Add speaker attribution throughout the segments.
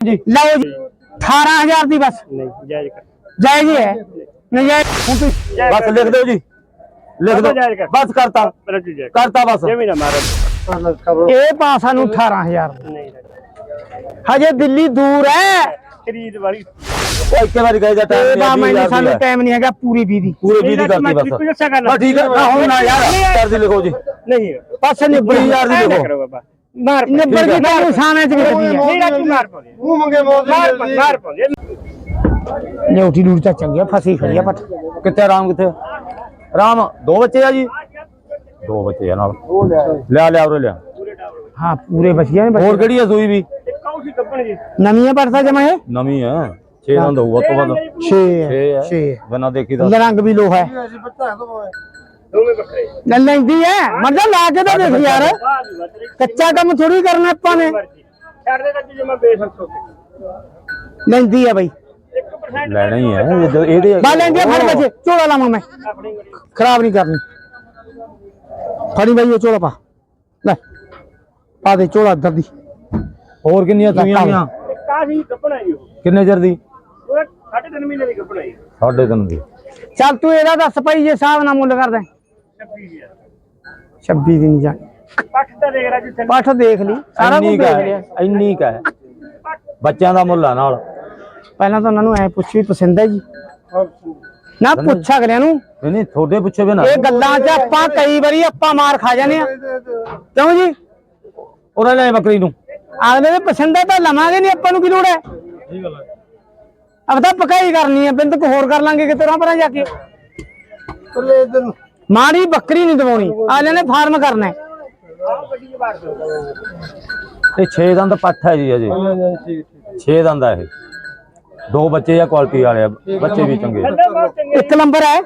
Speaker 1: ਜੀ
Speaker 2: ਲਓ ਜੀ 18000 ਦੀ ਬਸ।
Speaker 3: ਨਹੀਂ ਜਾਇਜ਼ ਕਰ।
Speaker 2: ਜਾਇਜ਼ ਹੀ। ਹੈ ਨਜਾਇਜ਼ ਹੁਣ
Speaker 1: ਬਸ ਲਿਖ ਦਿਓ ਜੀ। ਲਿਖ ਦਿਓ। ਬਸ ਕਰਤਾ। ਕਰਤਾ ਬਸ।
Speaker 3: ਜਿਵੇਂ ਨਾ ਮਾਰੋ।
Speaker 2: ਇਹ ਪਾ ਸਾਨੂੰ 18000
Speaker 3: ਨਹੀਂ
Speaker 2: ਹਜੇ ਦਿੱਲੀ ਦੂਰ ਹੈ।
Speaker 3: ਖਰੀਦ ਵਾਲੀ।
Speaker 1: ਉਹ ਇੱਕੇ ਵਾਰੀ ਗਏ ਜਾਂ
Speaker 2: ਇਹ ਬਾ
Speaker 1: ਟਾਈਮ
Speaker 2: ਮੈਨੂੰ ਸਾਨੂੰ ਟਾਈਮ ਨਹੀਂ ਹੈਗਾ ਪੂਰੀ 20 ਦੀ
Speaker 1: ਪੂਰੇ 20 ਦੀ ਕਰਤੀ ਬਸ। ਠੀਕ ਹੈ। ਨਾ ਹੁਣ ਨਾ ਯਾਰ। ਕਰ ਦੀ ਲਿਖੋ ਜੀ।
Speaker 3: ਨਹੀਂ
Speaker 2: ਬਸ ਨਿਬੜ
Speaker 1: ਵੀਹ ਹਜ਼ਾਰ ਦੀ
Speaker 3: ਐਂ ਨਾ
Speaker 1: ਲਿਖੋ।
Speaker 3: ਕਰੋ ਬਾਬਾ। ਮਾਰ ਪਾ।
Speaker 2: ਨਿਬੜ ਗਈ ਤਾਂ ਨਿਸ਼ਾਨੇ ਚ ਵਿਕਦੀ ਹੈ
Speaker 3: ਮਾਰ ਪਾਉਂਦੇ
Speaker 4: ਮੂੰਹ ਮੰਗੇ ਮੋਦ
Speaker 3: ਮਾਰ ਪਾ- ਮਾਰ ਪਾਉਂਦੇ
Speaker 2: ਲੂਟ ਤਾਂ ਚੰਗੀ ਆ ਫਸੀ ਖੜੀ ਆ ਪੱਟ।
Speaker 1: ਕਿੱਥੇ ਰਾਮ ਕਿੱਥੇ ਰਾਮ ਦੋ ਬੱਚੇ ਆ ਜੀ? ਦੋ ਬੱਚੇ ਆ ਨਾਲ। ਲਿਆ ਲਿਆ ਉਰੇ ਲਿਆ।
Speaker 2: ਹਾਂ ਪੂਰੇ ਬਚੀਆਂ ਨੇ
Speaker 1: ਹੋਰ ਕਿਹੜੀ ਆ ਸੂਈ ਵੀ?
Speaker 2: ਨਵੀਆਂ ਪੜਦਾ ਜਮਾ ਇਹ?
Speaker 1: ਨਵੀਂ ਹੈ। 6 ਦੰਦ ਹੋਊਗਾ ਤੋਂ। ਵੱਧ
Speaker 2: 6
Speaker 1: 6 ਹੈ
Speaker 2: 6
Speaker 1: ਬਿਨਾਂ ਦੇਖੀ ਦਾ
Speaker 2: ਰੰਗ ਵੀ ਲੋਹਾ ਹੈ।
Speaker 4: ਅਸੀਂ ਬੱਚਾ ਤੋਂ
Speaker 3: ਦੋਵੇਂ
Speaker 2: ਲੈ ਲੈਂਦੀ ਹੈ ਮਰਜਾ ਲਾ ਕੇ ਤਾਂ ਦੇਖ ਯਾਰ। ਕੱਚਾ ਕੰਮ ਥੋੜੀ ਕਰਨਾ ਆਪਾਂ ਨੇ।
Speaker 3: ਮਰਜ਼ੀ। ਛੱਡ ਦੇ ਰੱਜੂ ਜੇ ਮੈਂ ਬੇਸੰਤ ਹੋ ਕੇ
Speaker 2: ਲੈਂਦੀ ਹੈ ਬਈ।
Speaker 3: 1%
Speaker 1: ਲੈਣਾ ਹੀ ਹੈ ਜਦੋਂ ਇਹਦੇ
Speaker 2: ਬਾ ਲੈਂਦੀ ਹੈ ਫੜ ਬੱਚੇ। ਝੋਲਾ ਲਾਵਾਂ ਮੈਂ।
Speaker 3: ਆਪਣੀ
Speaker 2: ਖਰਾਬ ਨਹੀਂ ਕਰਨੀ। ਫੜੀ ਬਈ ਇਹ ਝੋਲਾ ਪਾ। ਲੈ। ਪਾ ਦੇ ਝੋਲਾ ਇੱਧਰ ਦੀ।
Speaker 1: ਹੋਰ ਕਿੰਨੀਆਂ ਸੂਈਆਂ ਗਈਆਂ
Speaker 3: ਕਾਹੀ ਕੱਪਣਾ ਜੀ ਉਹ।
Speaker 1: ਕਿੰਨੇ ਚਿਰ ਦੀ?
Speaker 3: ਉਹ ਸਾਢੇ ਤਿੰਨ ਮਹੀਨੇ ਦੀ ਕੱਪਣਾ ਜੀ।
Speaker 1: ਸਾਢੇ ਤਿੰਨ ਦੀ।
Speaker 2: ਚੱਲ ਤੂੰ ਇਹਦਾ ਦੱਸ ਪਈ ਜੇ ਹਿਸਾਬ ਨਾਲ ਮੁੱਲ ਕਰਦਾ।
Speaker 3: 26000
Speaker 2: 26 ਦੀ ਨਹੀਂ ਜਾਣੀ।
Speaker 3: ਪੱਠ ਤਾਂ ਦੇਖ ਰਾਜੂ ਤੈਨੂੰ
Speaker 2: ਪੱਠ ਦੇਖ ਲਈ ਸਾਰਾ ਕੁਝ
Speaker 1: ਇੰਨੀ
Speaker 2: ਦੇਖ
Speaker 1: ਕਾ
Speaker 2: ਲਿਆ।
Speaker 1: ਇੰਨੀ ਕਾ ਬੱਚਿਆਂ ਦਾ ਮੁੱਲ ਆ ਨਾਲ।
Speaker 2: ਪਹਿਲਾਂ ਤਾਂ ਉਹਨਾਂ ਨੂੰ ਐ ਪੁੱਛ ਵੀ ਪਸੰਦ ਹੈ ਜੀ। ਨਾ ਪੁੱਛ ਅਗਲਿਆਂ ਨੂੰ।
Speaker 1: ਨਹੀਂ ਨਹੀਂ ਤੁਹਾਡੇ ਪੁੱਛੇ ਬਿਨਾ
Speaker 2: ਇਹ ਗੱਲਾਂ 'ਚ ਆਪਾਂ ਕਈ ਵਾਰੀ ਆਪਾਂ ਮਾਰ ਖਾ ਜਾਂਦੇ ਆ ਕਿਉਂ ਜੀ?
Speaker 1: ਉਹਨਾਂ ਨੇ ਬੱਕਰੀ ਨੂੰ।
Speaker 2: ਅਗਲੇ ਦੇ ਪਸੰਦ ਹੈ ਤਾਂ ਲਵਾਂਗੇ ਨਹੀਂ ਆਪਾਂ ਨੂੰ ਕੀ ਲੋੜ ਹੈ? ਠੀਕ ਗੱਲ ਹੈ ਅਬ ਤਾਂ ਪਕਾਈ ਕਰਨੀ ਹੈ ਬਿੰਦ ਕੋ ਹੋਰ ਕਰ ਲਾਂਗੇ ਕਿਤੇ ਰਾਂ ਪਰਾਂ ਜਾ ਕੇ।
Speaker 4: ਕੱਲੇ ਇਧਰ ਨੂੰ।
Speaker 2: ਮਾੜੀ ਬੱਕਰੀ ਨਹੀਂ ਦਵਾਉਣੀ। ਅਗਲੇ ਨੇ ਫਾਰਮ ਕਰਨਾ ਹੈ।
Speaker 1: ਇਹ 6 ਦੰਦ ਪੱਠ ਹੈ ਜੀ ਅਜੇ 6 ਦੰਦ ਆ ਇਹ। ਦੋ ਬੱਚੇ ਆ ਕੁਆਲਿਟੀ ਵਾਲੇ ਆ ਬੱਚੇ ਵੀ ਚੰਗੇ ਆ।
Speaker 2: ਇੱਕ ਨੰਬਰ ਹੈ।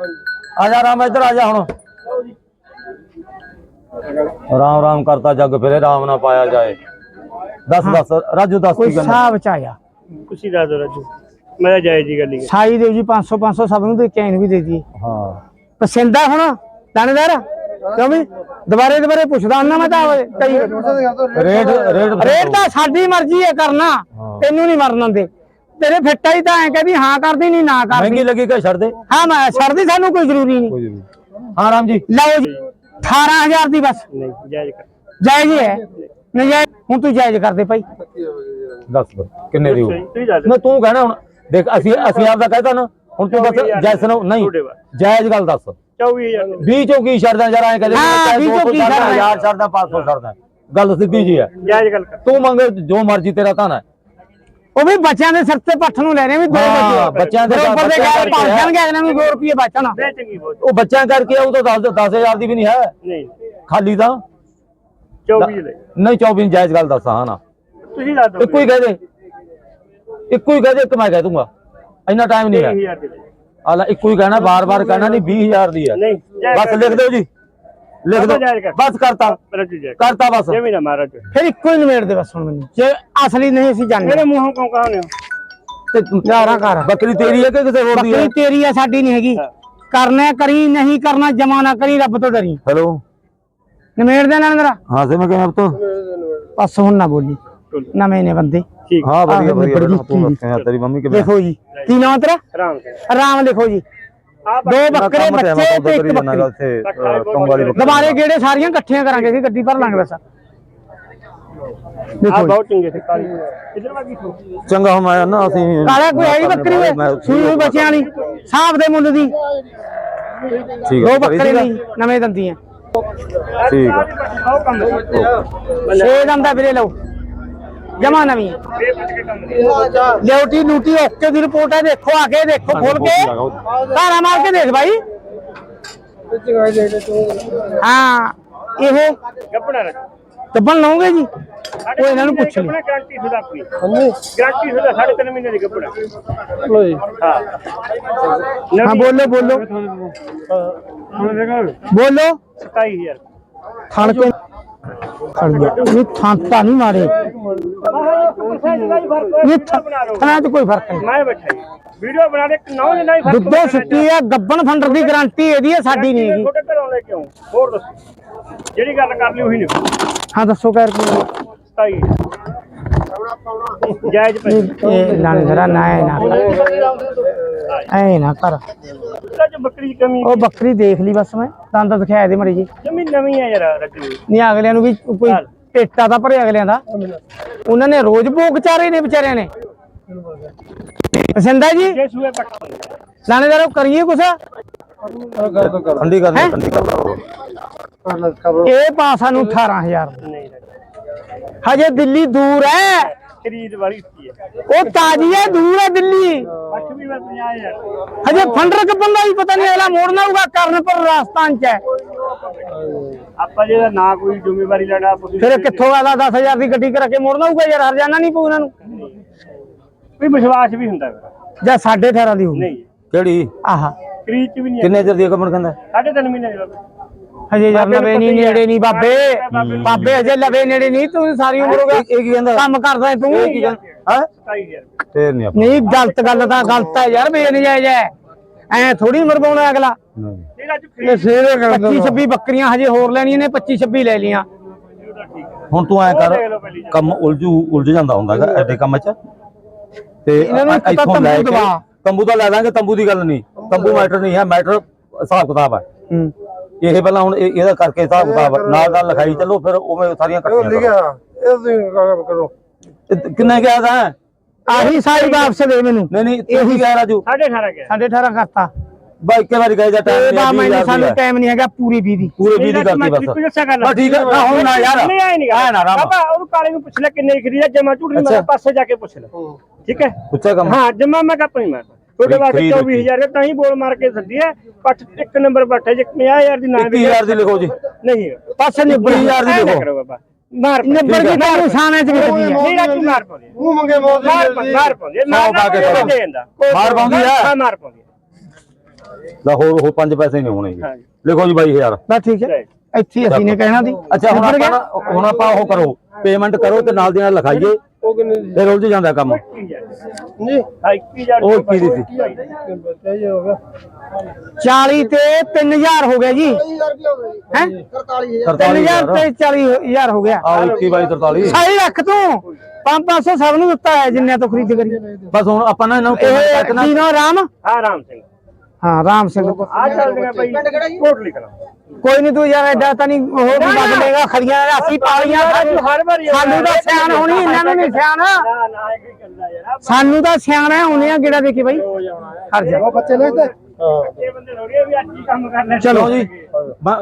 Speaker 1: ਆ ਜਾ ਰਾਮ ਇੱਧਰ ਆ ਜਾ ਹੁਣ। ਰਾਮ ਰਾਮ ਕਰਤਾ ਜੱਗ ਫਿਰੇ ਰਾਮ ਨਾ ਪਾਇਆ ਜਾਏ। ਦੱਸ ਦੱਸ ਰਾਜੂ ਦੱਸ
Speaker 2: ਕੋਈ
Speaker 1: ਕੀ ਕਰਨਾ
Speaker 2: ਹਿਸਾਬ ਚ ਆਇਆ
Speaker 3: ਤੁਸੀਂ ਦੱਸ ਰਾਜੂ। ਮੈਂ ਜਾਇਜ਼ ਹੀ ਗੱਲ ਹੀ
Speaker 2: ਸਾਈ ਦਿਓ ਜੀ 500 500 ਸਭ ਨੂੰ ਤੇ ਕੈਨ ਵੀ ਦੇ ਦਈਏ।
Speaker 1: ਹਾਂ।
Speaker 2: ਪਸੰਦ ਆ ਹੁਣ? ਦਾਣੇਦਾਰ ਕਿਉਂ ਵੀ ਦੁਬਾਰੇ ਦੁਬਾਰੇ ਪੁੱਛਦਾ ਹੁੰਦਾ ਮੈਂ ਤਾਂ ਕਈ
Speaker 1: ਰੇਟ ਰੇਟ
Speaker 2: ਰੇਟ ਤਾਂ ਸਾਡੀ ਮਰਜ਼ੀ ਹੈ ਕਰਨਾ। ਤੈਨੂੰ ਨਹੀਂ ਮਰਨ ਦਿੰਦੇ। ਤੇਰੇ ਫਿੱਟਾ ਹੀ ਤਾਂ ਐ ਕਹਦੀ ਹਾਂ ਕਰਦੀ ਨਹੀਂ ਨਾ ਕਰਦੀ।
Speaker 1: ਮਹਿੰਗੀ ਲੱਗੀ ਕਿ ਛੱਡ ਦੇ?
Speaker 2: ਹਾਂ ਮੈਂ ਛੱਡਦੀ ਸਾਨੂੰ ਕੋਈ ਜ਼ਰੂਰੀ ਨਹੀਂ
Speaker 1: ਹਾਂ ਰਾਮ ਜੀ।
Speaker 2: ਲਓ ਜੀ 18000 ਦੀ ਬਸ।
Speaker 3: ਨਹੀਂ ਜਾਇਜ਼ ਕਰ।
Speaker 2: ਜਾਇਜ਼ ਹੀ ਹੈ। ਨਜਾਇਜ਼ ਹੁਣ ਤੂੰ ਜਾਇਜ਼ ਕਰਦੇ ਭਾਈ।
Speaker 1: ਦੱਸ ਕਿੰਨੇ ਦੀ ਮੈਂ ਤੂੰ ਕਹਿਣਾ ਹੁਣ। ਦੇਖ ਅਸੀਂ ਅਸੀਂ ਆਪਦਾ ਕਹਿਤਾ ਨਾ ਹੁਣ ਤੂੰ ਜੈਸ ਨੂੰ ਨਹੀਂ। ਜਾਇਜ਼ ਗੱਲ ਦੱਸ।
Speaker 3: 24000 ਦੇ
Speaker 1: 20 ਚੋਂ ਕੀ ਛੱਡਦਾ ਜਰਾ ਐ ਕਦੇ
Speaker 2: ਹਾਂ, ਵੀਹ ਚੋਂ ਕੀ ਛੱਡਦਾ?
Speaker 1: ਯਾਰ ਛੱਡਦਾ 500 ਛੱਡਦਾ। ਗੱਲ ਸਿੱਧੀ ਜੀ ਹੈ।
Speaker 3: ਜਾਇਜ਼ ਗੱਲ ਕਰ।
Speaker 1: ਤੂੰ ਮੰਗੇ ਜੋ ਮਰਜ਼ੀ ਤੇਰਾ ਤਾਂ ਹੈ।
Speaker 2: ਉਹ ਵੀ ਬੱਚਿਆਂ ਦੇ ਸਿਰ ਤੇ ਪੱਠ ਨੂੰ ਲੈ ਰਹੇ ਵੀ ਦੋ
Speaker 1: ਹਾਂ,
Speaker 2: ਬੱਚੇ।
Speaker 1: ਬੱਚਿਆਂ ਦੇ
Speaker 2: ਬਰੋਬਰ ਦੇ
Speaker 1: ਬੱਚਿਆਂ
Speaker 2: ਗਾਲ
Speaker 1: ਕਰਕੇ
Speaker 2: ਪਾ
Speaker 1: ਹੈ।
Speaker 2: ਜਾਣਗੇ ਅਗਲੇ ਨੂੰ 2 ਰੁਪਏ ਬਚਣਾ।
Speaker 3: ਚੰਗੀ ਬਹੁਤ।
Speaker 1: ਉਹ ਬੱਚਿਆਂ ਕਰਕੇ ਆਉ ਤਾਂ 10 10000 ਦੀ ਵੀ ਨਹੀਂ ਹੈ।
Speaker 3: ਨਹੀਂ।
Speaker 1: ਖਾਲੀ ਤਾਂ।
Speaker 3: 24 ਲੈ
Speaker 1: ਨਹੀਂ 24 ਜਾਇਜ਼ ਗੱਲ ਦੱਸ ਹਾਂ ਨਾ।
Speaker 3: ਤੁਸੀਂ ਦੱਸ ਦਿਓ।
Speaker 1: ਇੱਕੋ ਹੀ ਕਹਿ ਦੇ। ਇੱਕੋ ਹੀ ਕਹਿ ਦੇ ਇੱਕ ਮੈਂ ਕਹਿ ਦੂੰਗਾ। ਇੰਨਾ ਟਾਈਮ ਨਹੀਂ ਹੈ।
Speaker 3: 23000 ਦੇ ਦੇ।
Speaker 1: ਆਲਾ ਇੱਕੋ ਹੀ ਕਹਿਣਾ ਬਾਰ-ਬਾਰ ਕਹਿਣਾ ਨਹੀਂ 20000 ਦੀ ਹੈ
Speaker 3: ਨਹੀਂ
Speaker 1: ਬਸ। ਲਿਖ ਦਿਓ ਜੀ। ਲਿਖ ਦਿਓ। ਬਸ ਕਰਤਾ। ਕਰਤਾ। ਬਸ
Speaker 3: ਜਿਵੇਂ ਨਾ ਮਾਰਾ ਤੂੰ
Speaker 2: ਫਿਰ ਇੱਕੋ ਹੀ ਨਿਮੇੜ ਦੇ ਬਸ ਹੁਣ ਮੈਨੂੰ। ਜੇ ਅਸਲੀ ਨਹੀਂ ਅਸੀਂ ਜਾਣਦੇ।
Speaker 3: ਮੇਰੇ ਮੂੰਹੋਂ ਕਿਉਂ ਕਹਾਉਂਦੇ ਹੋ?
Speaker 1: ਤੇ ਤੂੰ-
Speaker 2: ਯਾਰਾਂ ਕਰ
Speaker 1: ਬੱਕਰੀ ਤੇਰੀ ਹੈ ਕਿ ਕਿਸੇ ਹੋਰ ਦੀ ਹੈ
Speaker 2: ਬੱਕਰੀ ਤੇਰੀ ਆ ਸਾਡੀ ਨਹੀਂ ਹੈਗੀ। ਕਰਨਾ ਹੈ, ਕਰੀ ਨਹੀਂ ਕਰਨਾ ਜਮਾ ਨਾ ਕਰੀ ਰੱਬ ਤੋਂ ਡਰੀ।
Speaker 1: ਹੈਲੋ।
Speaker 2: ਨਿਮੇੜ ਦੇ ਨਾਲ ਮੇਰਾ।
Speaker 1: ਹਾਂ ਸੇ ਮੈਂ ਕਿਹਾ ਤੋਂ
Speaker 2: ਬਸ ਹੁਣ ਨਾ ਬੋਲੀ। ਨਵੇਂ ਨੇ ਬੰਦੇ।
Speaker 3: ਠੀਕ।
Speaker 1: ਹਾਂ ਵਧੀਆ ਵਧੀਆ
Speaker 2: ਬੜੀ
Speaker 1: ਤੂੰ ਦੱਸ ਕਿਹਾ ਤੇਰੀ ਮੰਮੀ ਕਿਵੇਂ?
Speaker 2: ਦੇਖੋ ਜੀ ਕੀ ਨਾਮ ਤੇਰਾ?
Speaker 3: ਆਰਾਮ ਸੇ
Speaker 2: ਆਰਾਮ ਲਿਖੋ ਜੀ।
Speaker 3: ਆ
Speaker 2: ਦੋ ਬੱਕਰੇ। ਬੱਚੇ ਤੇ ਇੱਕ ਬੱਕਰੀ।
Speaker 1: ਉੱਥੇ ਟੰਗ ਵਾਲੀ ਬੱਕਰੀ
Speaker 2: ਦੁਬਾਰੇ ਗੇੜੇ ਸਾਰੀਆਂ ਇਕੱਠੀਆਂ ਕਰਾਂਗੇ ਅਸੀਂ ਗੱਡੀ ਭਰ ਲਾਂਗੇ ਬਸ।
Speaker 3: ਆ
Speaker 2: ਦੇਖੋ ਜੀ।
Speaker 3: ਬਹੁਤ ਚੰਗੇ ਸੀ ਕਾਲੀ। ਇਧਰ ਵਾਗੀ ਸੋ
Speaker 1: ਚੰਗਾ ਹੁਣ ਮੈਂ ਨਾ ਅਸੀਂ
Speaker 2: ਕਾਲਾ ਕੋਈ ਹੈ ਹੀ ਬੱਕਰੀ
Speaker 1: ਮੈਂ-
Speaker 2: ਸੂਈ ਹੋਈ ਬੱਚਿਆਂ ਵਾਲੀ ਸਾਫ਼ ਦੇ ਮੁੱਲ ਦੀ।
Speaker 1: ਠੀਕ
Speaker 2: ਦੋ ਬੱਕਰੇ ਦੀ ਨਵੇਂ ਦੰਦੀਆਂ।
Speaker 1: ਠੀਕ ਹੈ
Speaker 3: ਬਹੁਤ ਕੰਮ ਸੀ
Speaker 2: ਛੇ ਦੰਦਾ ਵੀਰੇ ਲਓ। ਜਮਾ ਨਵੀਂ।
Speaker 3: ਕੇ
Speaker 2: ਲਿਓਟੀ ਲੂਟੀ ਓਕੇ ਦੀ ਰਿਪੋਰਟ ਹੈ ਦੇਖੋ ਆ ਕੇ ਦੇਖੋ ਖੋਲ ਕੇ। ਧਾਰਾ ਮਾਰ ਕੇ ਦੇਖ ਭਾਈ ਹਾਂ ਇਹ।
Speaker 3: ਗੱਪਣਾ
Speaker 2: ਲਓਗੇ ਜੀ। ਉਹ ਇਹਨਾਂ ਨੂੰ ਪੁੱਛ
Speaker 3: ਗੱਪਣਾ ਗਾਰੰਟੀ ਸੁਦਾ ਆਪਣੀ? ਗਾਰੰਟੀ ਸੁਦਾ ਸਾਢੇ ਤਿੰਨ ਮਹੀਨੇ ਦੀ ਗੱਪਣਾ।
Speaker 4: ਲੋ ਜੀ।
Speaker 3: ਹਾਂ।
Speaker 2: ਹਾਂ ਬੋਲੋ ਬੋਲੋ। ਬੋਲੋ।
Speaker 3: 27000
Speaker 2: ਥਣ ਕੇ ਖੜ ਗਿਆ ਇਹ ਥਣ ਤਾਂ ਨਹੀਂ ਮਾਰੇ। ਇਹ ਥਣਾਂ 'ਚ ਕੋਈ ਫ਼ਰਕ ਨਹੀਂ।
Speaker 3: ਮੈਂ ਬੈਠਾ ਜੀ। ਵੀਡੀਓ ਬਣਾ ਦੇ ਨੌ ਜਣਾ ਹੀ ਫ਼ਰਕ
Speaker 2: ਦੁੱਧੋ ਸੁੱਕੀ ਆ ਗੱਬਣ ਫੰਡਰ ਦੀ ਗਾਰੰਟੀ ਇਹਦੀ ਹੈ ਸਾਡੀ ਨਹੀਂ ਹੈਗੀ।
Speaker 3: ਛੋਟੇ ਘਰੋਂ ਲੈ ਕੇ ਆਉਂ ਹੋਰ ਦੱਸੋ। ਜਿਹੜੀ ਗੱਲ ਕਰ ਲਈ ਉਹੀ ਨਹੀਂ।
Speaker 2: ਹਾਂ ਦੱਸੋ ਕਹਿ ਰੁਪਏ
Speaker 3: 27 ਜਾਇਜ਼ ਪੈਸੇ।
Speaker 2: ਇਹ ਲਾਣੇ ਜ਼ਰਾ ਨਾ ਐ ਨਾ ਐ ਨਾ ਕਰ।
Speaker 3: ਇਹਦਾ ਜੋ ਬੱਕਰੀ
Speaker 2: ਉਹ ਦੇਖ ਲਈ ਬਸ ਮੈਂ। ਦੰਦ ਦਿਖਾਇਆ ਦੇ ਮੜੀ ਜੀ
Speaker 3: ਜਮੀ ਨਵੀਂ ਆ ਯਾਰ ਰੱਜੂ
Speaker 2: ਨਹੀਂ ਅਗਲਿਆਂ ਨੂੰ ਵੀ ਕੋਈ ਪੇਟਾ ਤਾਂ ਭਰੇ ਅਗਲਿਆਂ ਦਾ। ਉਹਨਾਂ ਨੇ ਰੋਜ਼ ਭੋਗ ਚਾਰੇ ਨੇ ਵਿਚਾਰਿਆਂ ਨੇ। ਪਸੰਦ ਜੀ? ਲਾਣੇਦਾਰੋ ਕਰੀਏ ਕੁਛ?
Speaker 1: ਠੰਡੀ ਕਰ ਠੰਡੀ ਕਰ
Speaker 2: ਇਹ ਪਾ ਸਾਨੂੰ 18000
Speaker 3: ਨਹੀਂ ਰੱਜੂ
Speaker 2: ਹਜੇ ਦਿੱਲੀ ਦੂਰ ਹੈ।
Speaker 3: ਖਰੀਦ ਵਾਲੀ ਉੱਚੀ ਹੈ।
Speaker 2: ਉਹ ਤਾਜੀ ਹੈ ਦੂਰ ਹੈ ਦਿੱਲੀ।
Speaker 3: ਪੱਖ ਵੀ ਮੈਂ 50 ਯਾਰ
Speaker 2: ਹਜੇ ਫੰਡਰ ਕੱਪਨ ਦਾ ਵੀ ਪਤਾ ਨਹੀਂ ਅਗਲਾ ਮੋੜਨਾ ਹੋਊਗਾ ਕਰਨਪੁਰ ਰਾਜਸਥਾਨ ਚ ਹੈ।
Speaker 3: ਆਪਾਂ ਜਿਹੜਾ ਨਾ ਕੋਈ ਜ਼ਿੰਮੇਵਾਰੀ ਲੈਣਾ
Speaker 2: ਫਿਰ ਕਿੱਥੋਂ ਆਦਾ 10000 ਦੀ ਗੱਡੀ ਕਰਾ ਕੇ ਮੋੜਨਾ ਹੋਊਗਾ ਯਾਰ ਹਰਜਾਨਾ ਨਹੀਂ ਪਊ ਇਹਨਾਂ ਨੂੰ।
Speaker 3: ਕੋਈ ਵਿਸ਼ਵਾਸ ਵੀ ਹੁੰਦਾ ਹੈ।
Speaker 2: ਜਾਂ 18.5 ਦੀ ਹੋਊਗੀ।
Speaker 3: ਨਹੀਂ।
Speaker 1: ਕਿਹੜੀ?
Speaker 2: ਆਹਾ।
Speaker 3: ਵੀ ਨਹੀਂ
Speaker 1: ਕਿੰਨੇ ਚਿਰ ਦੀ ਕਮਰ ਕਹਿੰਦਾ?
Speaker 3: ਸਾਢੇ ਤਿੰਨ ਮਹੀਨੇ ਦੀ ਬਾਬੇ
Speaker 2: ਹਜੇ ਯਾਰ ਲਵੇ ਨਹੀਂ ਨੇੜੇ ਨਹੀਂ ਬਾਬੇ। ਬਾਬੇ ਹਜੇ ਲਵੇ ਨੇੜੇ ਨਹੀਂ ਤੂੰ ਸਾਰੀ ਉਮਰ ਹੋ ਗਿਆ।
Speaker 1: ਇਹ ਕੀ ਕਹਿੰਦਾ?
Speaker 2: ਕੰਮ ਕਰਦਾ ਹੈ ਤੂੰ।
Speaker 1: ਇਹ ਕੀ ਕਹਿੰਦਾ? ਹਾਂ?
Speaker 3: 27000
Speaker 1: ਫੇਰ ਨਹੀਂ ਆਪਾਂ।
Speaker 2: ਨਹੀਂ ਗਲਤ ਗੱਲ ਤਾਂ ਗਲਤ ਹੈ ਯਾਰ ਬੇਨਜਾਇਜ਼ ਹੈ ਐ ਥੋੜੀ ਮਰਵਾਉਣਾ ਅਗਲਾ।
Speaker 1: ਨਹੀਂ।
Speaker 3: ਨਹੀਂ ਰੱਜੂ ਖਰੀਦ
Speaker 4: ਸੇਰੇ
Speaker 2: 25 26 ਬੱਕਰੀਆਂ ਹਜੇ ਹੋਰ ਲੈਣੀਆਂ ਨੇ 25 26 ਲੈ ਲੀਆਂ
Speaker 3: ਹੈ
Speaker 1: ਹੁਣ ਤੂੰ ਐ ਕਰ। ਕੰਮ ਉਲਝੂ ਉਲਝ ਜਾਂਦਾ ਹੁੰਦਾ ਐਡੇ ਕੰਮ 'ਚ। ਤੇ
Speaker 2: ਇਹਨਾਂ ਨੂੰ ਇੱਕ ਤਾਂ
Speaker 1: ਇੱਥੋਂ ਲੈ
Speaker 2: ਤੰਬੂ
Speaker 1: ਕੇ
Speaker 2: ਦਵਾ।
Speaker 1: ਤੰਬੂ ਤਾਂ ਲੈ ਦਾਂਗੇ ਤੰਬੂ ਦੀ ਗੱਲ ਨਹੀਂ। ਤੰਬੂ ਮੈਟਰ ਨਹੀਂ ਹੈ ਮੈਟਰ ਹਿਸਾਬ ਕਿਤਾਬ ਹੂੰ। ਇਹ ਪਹਿਲਾਂ ਹੁਣ ਇਹ- ਇਹਦਾ ਕਰਕੇ ਹਿਸਾਬ ਕਿਤਾਬ ਨਾਲ ਨਾਲ ਲਿਖਾਈ ਚੱਲੋ ਫਿਰ ਉਵੇਂ ਸਾਰੀਆਂ ਇਕੱਠੀਆਂ
Speaker 4: ਲਿਖਿਆ ਇਹ ਤੁਸੀਂ ਕੰਮ ਕਰੋ।
Speaker 1: ਕਰੋ। ਇਹ ਕਿੰਨੇ ਕਿਹਾ ਤਾਂ?
Speaker 2: ਆਹੀ ਸਾਈ ਵਾਪਸ ਦੇ ਮੈਨੂੰ।
Speaker 1: ਨਹੀਂ ਨਹੀਂ ਤੂੰ ਕੀ ਕਹਿ ਰਾਜੂ।
Speaker 3: ਸਾਢੇ 18 ਗਿਆ
Speaker 2: 18.5 ਕਰਤਾ।
Speaker 1: ਬਾ ਇੱਕੇ ਵਾਰੀ ਗਏ ਜਾਂ
Speaker 2: ਤੇ
Speaker 1: ਟਾਈਮ ਨਹੀਂ
Speaker 2: ਮੈਨੂੰ ਸਾਨੂੰ ਟਾਈਮ ਨਹੀਂ ਹੈਗਾ ਪੂਰੀ 20 ਦੀ।
Speaker 1: ਪੂਰੇ 20 ਦੀ ਕਰਤੀ ਬਸ। ਬਸ ਠੀਕ ਹੈ ਨਾ ਹੁਣ ਨਾ ਯਾਰ।
Speaker 3: ਨਹੀਂ ਆਏ ਨਹੀਂ
Speaker 1: ਐ ਨਾ ਰਾਮ।
Speaker 3: ਬਾਬਾ ਉਹਨੂੰ ਕਾਲੇ ਨੂੰ ਪੁੱਛ ਲੈ ਕਿੰਨੇ ਦੀ ਖਰੀਦਾ ਜਮਾ ਝੂਠ ਨਹੀਂ
Speaker 1: ਅੱਛਾ।
Speaker 3: ਮਾਰਾ ਪਾਸੇ ਜਾ ਕੇ ਪੁੱਛ ਲੈ। ਠੀਕ ਹੈ?
Speaker 1: ਪੁੱਛਿਆ ਕੰਮ।
Speaker 3: ਹਾਂ ਜਮਾ ਮੈਂ ਕੱਪ ਨਹੀਂ ਮਾਰਦਾ। ਉਹਦੇ ਵਾਸਤੇ
Speaker 1: ਖਰੀਦ
Speaker 3: 24000 ਰੁਪਏ ਤਾਂ ਹੀ ਬੋਲ ਮਾਰ ਕੇ ਸੱਦੀ ਹੈ। ਪੱਠ ਇੱਕ ਨੰਬਰ ਪੱਠ ਹੈ ਜੇ 50000 ਦੀ ਨਾ
Speaker 1: 21000 ਦੀ ਲਿਖੋ ਜੀ।
Speaker 3: ਨਹੀਂ।
Speaker 2: ਪਾਸੇ ਨਿਬੜੀ
Speaker 1: ਹਜ਼ਾਰ ਦੀ
Speaker 3: ਐਂ ਨਾ
Speaker 1: ਲਿਖੋ।
Speaker 3: ਕਰੋ ਬਾਬਾ। ਮਾਰ।
Speaker 2: ਨਿਬੜ ਗਈ ਤਾਂ ਨਿਸ਼ਾਨੇ ਚ ਵਿਕਦੀ ਹੈ
Speaker 3: ਨਹੀਂ ਰਾਜੂ ਮਾਰ ਪਾਉਂਦੇ
Speaker 4: ਮੂੰਹ ਮੰਗੇ ਮੌਤ
Speaker 3: ਮਾਰ ਮਾਰ ਪਾਉਂਦੇ ਮਾਰ
Speaker 1: ਪਾ ਕੇ
Speaker 3: ਪਾਉਂਦੇ। ਦੇ
Speaker 1: ਮਾਰ ਪਾਉਂਦੀ।
Speaker 3: ਹਾਂ। ਮਾਰ ਪਾਉਂਦੀ।
Speaker 1: ਦਾ। ਹੋਰ ਹੋਰ ਪੰਜ ਪੈਸੇ ਨਹੀਂ ਹੋਣੇ ਜੀ।
Speaker 3: ਹਾਂ ਜੀ।
Speaker 1: ਲਿਖੋ ਜੀ 22000
Speaker 2: ਬਸ ਠੀਕ ਹੈ। ਇੱਥੇ ਹੀ ਅਸੀਂ ਨੇ ਕਹਿਣਾ ਦੀ।
Speaker 1: ਅੱਛਾ ਹੁਣ ਆਪਾਂ ਹੁਣ ਉਹ ਕਰੋ। ਪੇਮੈਂਟ ਕਰੋ ਤੇ ਨਾਲ ਦੀ ਨਾਲ ਲਿਖਾਈਏ।
Speaker 4: ਉਹ ਕਿੰਨੇ ਦੀ?
Speaker 1: ਫਿਰ ਉਲਝ ਜਾਂਦਾ ਕੰਮ।
Speaker 4: ਜੀ
Speaker 3: 21000
Speaker 1: ਉਹ 21 ਦੀ ਸੀ।
Speaker 4: ਚਾਹੀਏ ਹੋ ਗਿਆ
Speaker 2: 40 ਤੇ 3000 ਹੋ ਗਿਆ ਜੀ।
Speaker 4: 20000 ਰੁਪਏ ਹੋ? ਗਏ
Speaker 2: ਹੈ
Speaker 4: 43000
Speaker 2: 3000 ਤੇ 40000 ਹੋ ਗਿਆ।
Speaker 1: ਆਹ 21 22 43
Speaker 2: ਸਾਈ ਰੱਖ ਤੂੰ। 500 ਸਭ ਨੂੰ ਦਿੱਤਾ ਹੈ ਜਿੰਨੇ ਤੋਂ ਖਰੀਦ ਕਰੀ।
Speaker 1: ਬਸ ਹੁਣ ਆਪਾਂ ਨਾ ਇਹਨਾਂ ਨੂੰ
Speaker 2: ਇਹ ਕੀ ਨਾਮ ਰਾਮ?
Speaker 3: ਹਾਂ ਰਾਮ ਸਿੰਘ।
Speaker 2: ਹਾਂ ਰਾਮ ਸਿੰਘ।
Speaker 3: ਆ ਚੱਲਦੇ ਆ ਭਾਈ ਕੋਟ ਲਿਖਣਾ
Speaker 2: ਕੋਈ ਨਹੀਂ ਤੂੰ ਯਾਰ ਐਡਾ ਤਾਂ ਨਹੀਂ ਉਹ ਵੀ ਬਦਲੇਗਾ ਖੜੀਆਂ ਅਸੀਂ ਪਾਲੀਆਂ
Speaker 3: ਰਾਜੂ ਹਰ ਵਾਰੀ
Speaker 2: ਸਾਨੂੰ ਤਾਂ ਸਿਆਣ ਹੋਣੀ ਇਹਨਾਂ ਨੂੰ ਨਹੀਂ ਸਿਆਣ।
Speaker 3: ਨਾ ਨਾ ਇਹ ਕੀ ਕਰਦਾ ਯਾਰ
Speaker 2: ਸਾਨੂੰ ਤਾਂ ਸਿਆਣਾ ਹੁੰਨੇ ਆ ਗੇੜਾ ਦੇਖੀ ਬਾਈ। ਹਟ ਜਾ।
Speaker 4: ਉਹ ਬੱਚੇ ਨੇ ਤੇ ਹਾਂ
Speaker 3: ਇਹ ਬੰਦੇ ਥੋੜੀ ਵੀ ਅੱਜ ਹੀ ਕੰਮ ਕਰਨਾ
Speaker 1: ਚਲੋ ਜੀ। ਮੈਂ